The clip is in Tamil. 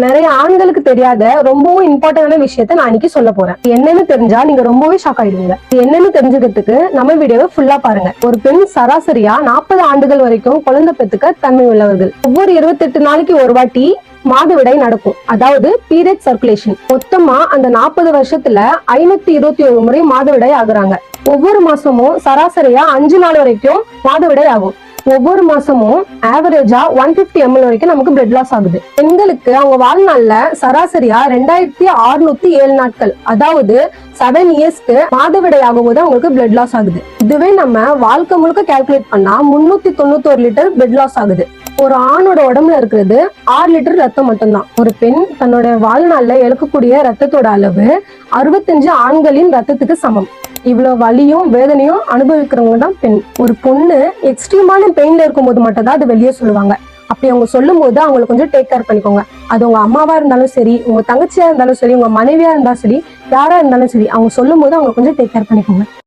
நிறைய ஆண்களுக்கு தெரியாத ரொம்பவும் இம்பார்ட்டன்டான விஷயத்த நான் இன்னைக்கு சொல்ல போறேன். இது என்னன்னு தெரிஞ்சா நீங்க ரொம்பவே ஷாக் ஆயிடுவீங்க. என்னன்னு தெரிஞ்சுக்கிறதுக்கு நம்ம வீடியோவை ஃபுல்லா பாருங்க. ஒரு பெண் சராசரியா நாற்பது ஆண்டுகள் வரைக்கும் குழந்தை பெத்துக்க தன்மை உள்ளவர்கள். ஒவ்வொரு இருபத்தெட்டு நாளைக்கு ஒரு வாட்டி மாதவிடாய் நடக்கும். அதாவது பீரியட் சர்க்குலேஷன் மொத்தமா அந்த நாற்பது வருஷத்துல ஐநூத்தி இருபத்தி ஏழு முறை மாதவிடாய் ஆகுறாங்க. ஒவ்வொரு மாசமும் சராசரியா அஞ்சு நாள் வரைக்கும் மாதவிடாய் ஆகும். ஒவ்வொரு மாசமும் ஆவரேஜா ஒன் பிப்டி எம்எல் வரைக்கும் நமக்கு பிளட் லாஸ் ஆகுது. பெண்களுக்கு அவங்க வாழ்நாள்ல சராசரியா ரெண்டாயிரத்தி அறுநூத்தி ஏழு நாட்கள். அதாவது செவன் இயர்ஸ்க்கு மாதவிடாய் ஆகும்போது அவங்களுக்கு பிளட் லாஸ் ஆகுது. இதுவே நம்ம வாழ்க்கை முழுக்க கால்குலேட் பண்ணா முன்னூத்தி தொண்ணூத்தோரு லிட்டர் பிளட் லாஸ் ஆகுது. ஒரு ஆணோட உடம்புல இருக்கிறது ஆறு லிட்டர் ரத்தம் மட்டும்தான். ஒரு பெண் தன்னோட வாழ்நாள்ல இழக்கக்கூடிய ரத்தத்தோட அளவு அறுபத்தஞ்சு ஆண்களின் ரத்தத்துக்கு சமம். இவ்வளவு வலியும் வேதனையும் அனுபவிக்கிறவங்க தான் பெண். ஒரு பொண்ணு எக்ஸ்ட்ரீமான பெயின்ல இருக்கும்போது மட்டும் தான் அது வெளியே சொல்லுவாங்க. அப்படி அவங்க சொல்லும் போது அவங்களை கொஞ்சம் டேக் கேர் பண்ணிக்கோங்க. அது உங்க அம்மாவா இருந்தாலும் சரி உங்க தங்கச்சியா இருந்தாலும் சரி உங்க மனைவியா இருந்தாலும் சரி யாரா இருந்தாலும் சரி அவங்க சொல்லும் போது அவங்க கொஞ்சம் டேக் கேர் பண்ணிக்கோங்க.